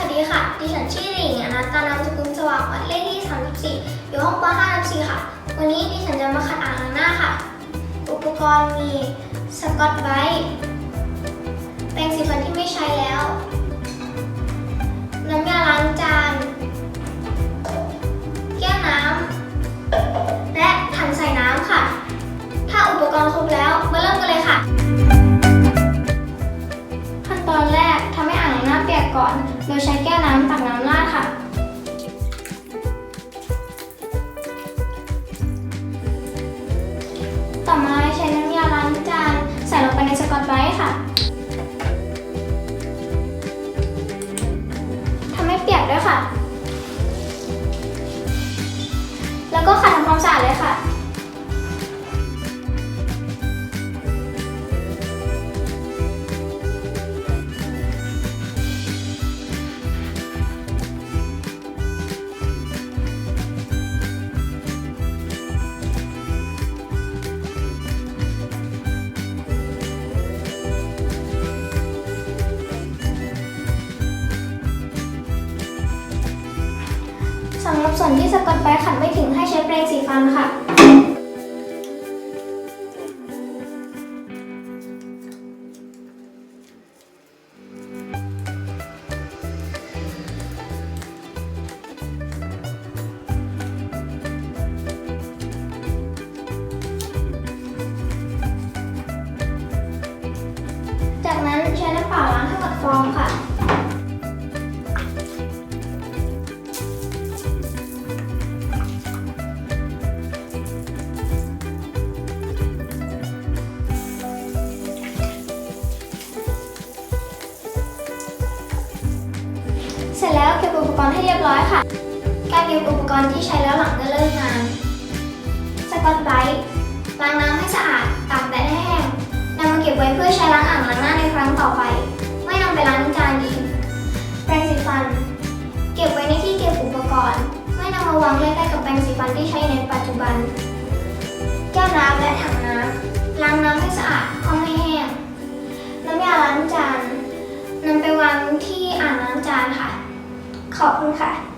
วัสดีค่ะ ดิฉันชื่อหลิงอนัตตานามสกุลสว่างวัดเลขที่ 34 อยู่ห้องป .5 ทับ4ค่ะ วันนี้ดิฉันจะมาขัดอ่างล้างหน้าค่ะ อุปกรณ์มีสกอตไบต์แปรงสีฟันที่ไม่ใช้ ก่อน โดยใช้แก้วน้ำตักน้ำราดค่ะ ส่วนที่สกอตไบรท์ขัดไม่ถึงให้ใช้แปรงสีฟันค่ะ จากนั้นใช้น้ำเปล่าล้างให้หมดฟองค่ะ เสร็จแล้วเก็บอุปกรณ์ให้เรียบร้อยค่ะ การเก็บอุปกรณ์ที่ใช้แล้วหลังการเลิกงาน สกอตไบรท์ล้างน้ำให้สะอาด ตากแดดให้แห้งนำมาเก็บไว้เพื่อใช้ล้างอ่างล้างหน้าในครั้งต่อไป ไม่นำไปล้างจานอีกแปรงสีฟัน เก็บไว้ในที่เก็บอุปกรณ์ ไม่นำมาวางใกล้ๆกับแปรงสีฟันที่ใช้ในปัจจุบัน แก้วน้ำและถังน้ำล้างน้ำให้สะอาดคว่ำให้แห้งน้ำยาล้างจานนำไปวางที่อ่างล้างจานค่ะ ขอบคุณค่ะ